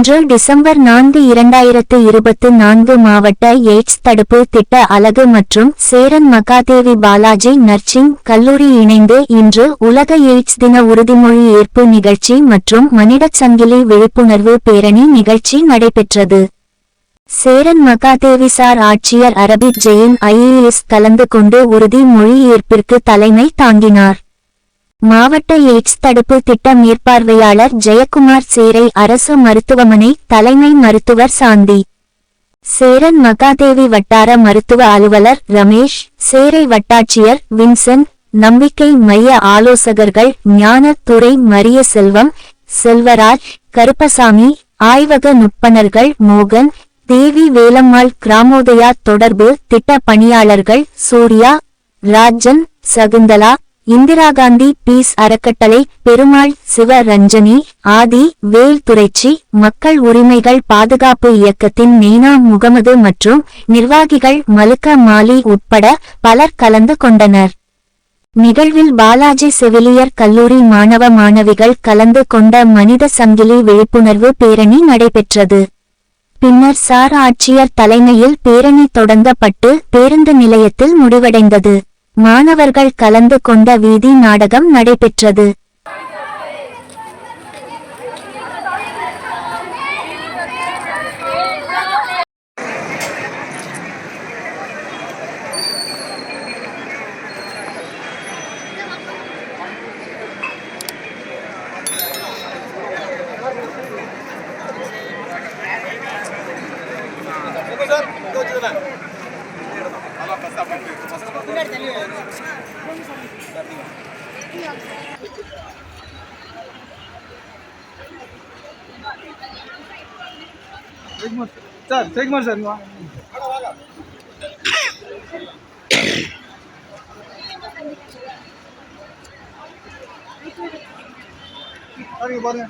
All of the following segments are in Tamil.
இன்று டிசம்பர் நான்கு இரண்டாயிரத்து இருபத்து நான்கு மாவட்ட எய்ட்ஸ் தடுப்பு திட்ட அலகு மற்றும் சேரன் மகாதேவி பாலாஜி நர்சிங் கல்லூரி இணைந்து இன்று உலக எய்ட்ஸ் தின உறுதிமொழி ஏற்பு நிகழ்ச்சி மற்றும் மனிதச் சங்கிலி விழிப்புணர்வு பேரணி நிகழ்ச்சி நடைபெற்றது. சேரன் மகாதேவி சார் ஆட்சியர் அரபித் ஜெயின் ஐஏஎஸ் கலந்து கொண்டு உறுதிமொழி ஏற்பிற்கு தலைமை தாங்கினார். மாவட்ட எய்ட்ஸ் தடுப்பு திட்ட மேற்பார்வையாளர் ஜெயக்குமார் சேரை அரசு மருத்துவமனை தலைமை மருத்துவர் சாந்தி. சேரன் மகாதேவி வட்டார மருத்துவ அலுவலர் ரமேஷ் சேரை வட்டாட்சியர் வின்சென்ட் நம்பிக்கை மைய ஆலோசகர்கள் ஞானத்துறை மரிய செல்வம் செல்வராஜ் கருப்பசாமி ஆய்வக நுட்பனர்கள் மோகன் தேவி வேலம்மாள் கிராமோதயா தொடர்பு திட்ட பணியாளர்கள் சூர்யா ராஜன் சகுந்தலா இந்திரா காந்தி பீஸ் அறக்கட்டளை பெருமாள் சிவ ரஞ்சனி ஆதி வேல் துறைச்சி மக்கள் உரிமைகள் பாதுகாப்பு இயக்கத்தின் மீனா முகமது மற்றும் நிர்வாகிகள் மலுக்க மாலி உட்பட பலர் கலந்து கொண்டனர். நிகழ்வில் பாலாஜி செவிலியர் கல்லூரி மாணவ மாணவிகள் கலந்து கொண்ட மனித சங்கிலி விழிப்புணர்வு பேரணி நடைபெற்றது. பின்னர் சார் ஆட்சியர் தலைமையில் பேரணி தொடங்கப்பட்டு பேருந்து நிலையத்தில் முடிவடைந்தது. மாணவர்கள் கலந்து கொண்ட வீதி நாடகம் நடைபெற்றது. ஜெயக்குமார் சார் ஜெயக்குமார் சார் இங்க பாருங்க பாருங்க.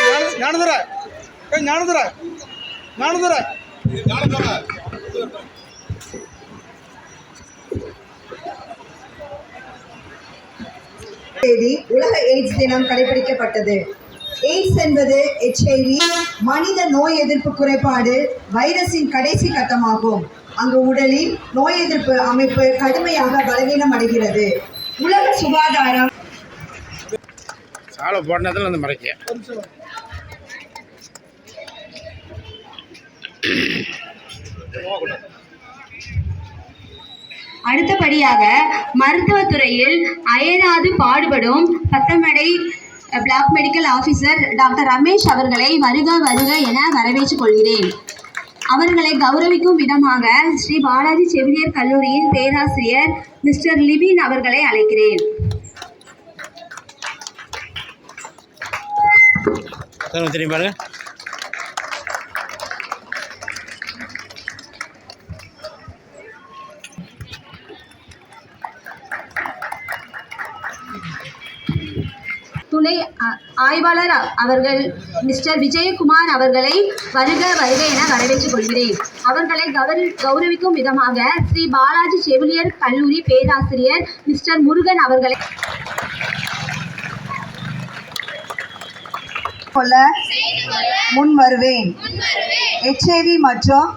ஏய், ஞானதுரை ஞானதுரை ஞானதுரை தேதி உலக எய்ட்ஸ் தினம் கடைபிடிக்கப்பட்டது. எய்ட்ஸ் என்பது எச்ஐவி மனித நோய் எதிர்ப்பு குறைபாடு வைரஸின் கடைசி கட்டமாகும். அங்கு உடலில் நோய் எதிர்ப்பு அமைப்பு கடுமையாக பலவீனம் அடைகிறது. உலக சுகாதாரம். சாலை போட்டதில் வந்து மறைக்க அடுத்தபடியாக மருத்துவத்துறையில் அயராது பாடுபடும் Pattamadai block medical officer doctor Ramesh அவர்களை வருக வருக என வரவேற்றுக் கொள்கிறேன். அவர்களை கௌரவிக்கும் விதமாக ஸ்ரீ பாலாஜி செவிலியர் கல்லூரியின் பேராசிரியர் மிஸ்டர் லிபின் அவர்களை அழைக்கிறேன். பாருங்க. துணை ஆய்வாளர் அவர்கள் மிஸ்டர் விஜயகுமார் அவர்களை வருக வருக என வரவேற்றுக் கொள்கிறேன். அவர்களை கௌர கௌரவிக்கும் விதமாக ஸ்ரீ பாலாஜி செவிலியர் கல்லூரி பேராசிரியர் மிஸ்டர் முருகன் அவர்களை கொள்ள முன் வருவேன். எச்ஐவி மற்றும்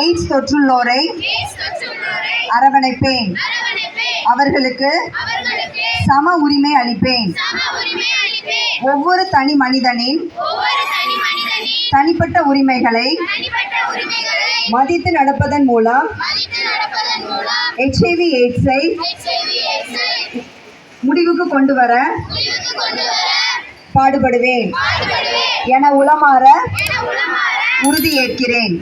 எய்ட்ஸ் தொற்றுள்ளோரை அரவணைப்பேன். அவர்களுக்கு சம உரிமை அளிப்பேன். ஒவ்வொரு தனி மனிதனின் தனிப்பட்ட உரிமைகளை மதித்து நடப்பதன் மூலம் எச்ஐவி எய்ட்ஸை முடிவுக்கு கொண்டு வர பாடுபடுவேன். என உளமாற உறுதியேற்கிறேன்.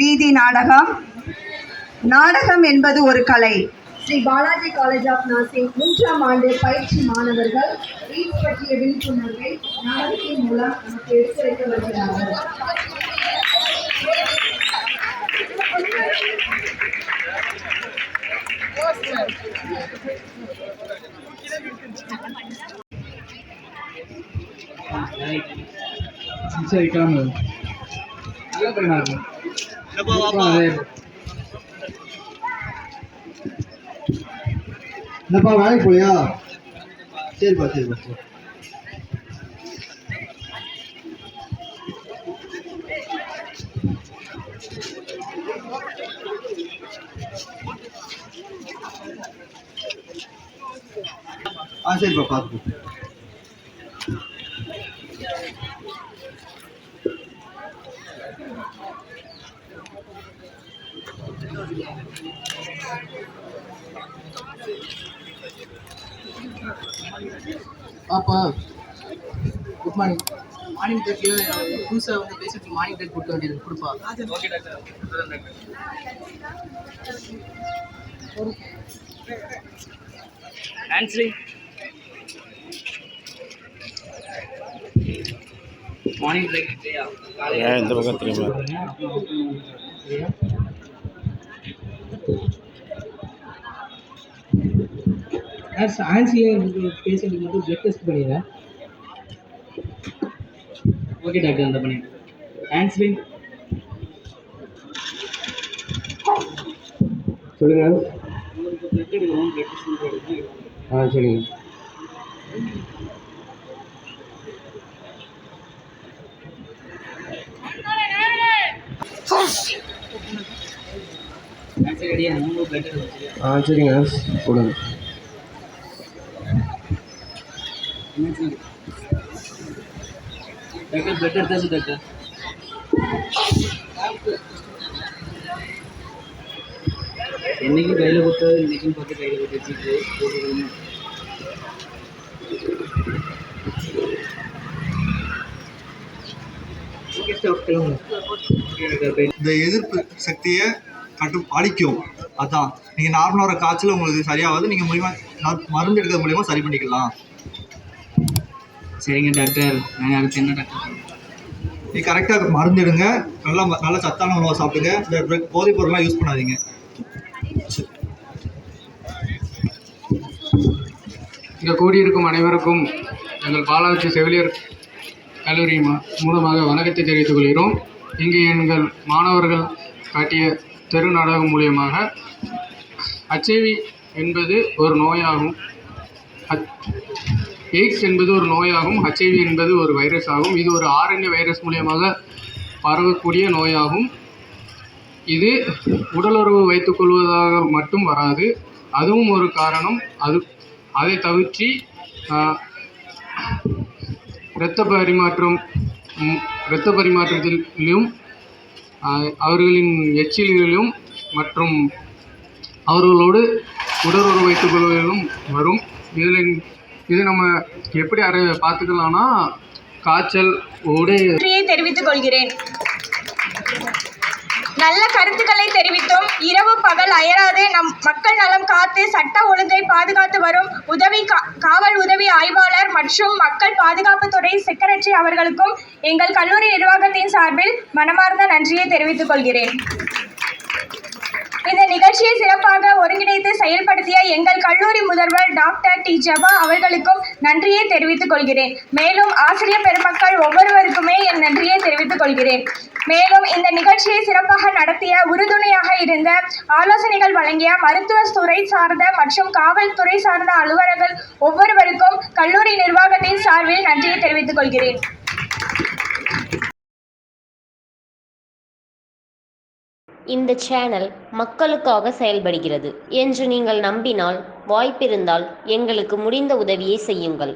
வீதி நாடகம். நாடகம் என்பது ஒரு கலை. Sri Balaji college of nursing மூன்றாம் ஆண்டு பயிற்சி மாணவர்கள் எய்ட்ஸ் பற்றிய விழிப்புணர்வை நாடகத்தின் மூலம் நமக்கு எடுத்துரைத்து வருகிறார்கள். சரி கிளம்பு என்னப்பா வேலைக்கு போலியா சரிப்பா சரிப்பா சரி ஆ சரிப்பா பார்த்து பாப்பா குட் மார்னிங் மார்னிங் டேக்கில் புதுசாக வந்து பேசிட்டு மார்னிங் டேக் கொடுக்க வேண்டியது கொடுப்பா. ஓகே டாக்டர் ஆன்சரி மார்னிங் டேக் ஏன் இந்த பக்கம் திரும்ப ஆன்சியை பேஷண்ட்டுக்கு மட்டும் பிளட் டெஸ்ட் பண்ணிடுறேன் ஓகே டாக்டர் அந்த பண்ணி ஆன்ஸ்லி சொல்லுங்க. ஆ சரிங்க ஆ சரிங்க. கொடுங்க டாக்டர் பிளட் எடுத்தாச்சு டாக்டர். என்னைக்கும் கையில் கொடுத்தது இன்னைக்கும் பார்த்து கையில் கொடுத்து வச்சுட்டு போட்டுக்கணும் இந்த எதிர்ப்பு சக்தியை கட்டு அழிக்கும். அதான். நீங்கள் நார்மலாக வர காய்ச்சல் உங்களுக்கு சரியாகாது நீங்கள் மூலிமா மருந்து எடுக்கிறது மூலிமா சரி பண்ணிக்கலாம். சரிங்க டாக்டர் நாங்கள் அடுத்து என்ன டாக்டர் நீ கரெக்டாக மருந்து எடுங்க. நல்லா நல்லா சத்தான உணவை சாப்பிடுங்க. இந்த போதைப் பொருள்லாம் யூஸ் பண்ணாதீங்க. இங்கே கூடியிருக்கும் அனைவருக்கும் எங்கள் பாலாஜி செவிலியர் கல்லூரி மூலமாக வணக்கத்தை தெரிவித்துக் கொள்கிறோம். இங்கு எங்கள் மாணவர்கள் காட்டிய தெரு நாடகம் மூலியமாக ஹச்ஐவி என்பது ஒரு நோயாகும். எய்ட்ஸ் என்பது ஒரு நோயாகும். ஹச்ஐவி என்பது ஒரு வைரஸ் ஆகும். இது ஒரு ஆரண்ய வைரஸ் மூலியமாக பரவக்கூடிய நோயாகும். இது உடலுறவு வைத்துக் கொள்வதாக மட்டும் வராது. அதுவும் ஒரு காரணம். அது அதை தவிர்த்து இரத்த பரிமாற்றம் இரத்த பரிமாற்றத்திலும் அவர்களின் எச்சில்களிலும் மற்றும் அவர்களோடு உடலுறவு வைத்துக் கொள்வதிலும் வரும். இதில் இது நம்ம எப்படி அறை பார்த்துக்கலாம்னா காய்ச்சல் உடை தெரிவித்துக் கொள்கிறேன். நல்ல கருத்துக்களை தெரிவித்தோம். இரவு பகல் அயராது. நம் மக்கள் நலம் காத்து சட்ட ஒழுங்கை பாதுகாத்து வரும். உதவி கா- காவல் மற்றும் மக்கள் பாதுகாப்புத்துறை செக்ரட்டரி அவர்களுக்கும் எங்கள் கல்லூரி நிர்வாகத்தின் சார்பில் மனமார்ந்த நன்றியை தெரிவித்துக் கொள்கிறேன். இந்த நிகழ்ச்சியை சிறப்பாக ஒருங்கிணைத்து செயல்படுத்திய எங்கள் கல்லூரி முதல்வர் டாக்டர் டி ஜபா அவர்களுக்கும் நன்றியை தெரிவித்துக் கொள்கிறேன். மேலும் ஆசிரியர் பெருமக்கள் ஒவ்வொருவருக்குமே என் நன்றியை தெரிவித்துக் கொள்கிறேன். மேலும் இந்த நிகழ்ச்சியை சிறப்பாக நடத்திய உறுதுணையாக இருந்த ஆலோசனைகள் வழங்கிய மருத்துவ துறை சார்ந்த மற்றும் காவல்துறை சார்ந்த அலுவலர்கள் ஒவ்வொருவருக்கும் கல்லூரி நிர்வாகத்தின் சார்பில் நன்றியை தெரிவித்துக் கொள்கிறேன். இந்த சேனல் மக்களுக்காக செயல்படுகிறது என்று நீங்கள் நம்பினால் வாய்ப்பிருந்தால் எங்களுக்கு முடிந்த உதவியை செய்யுங்கள்.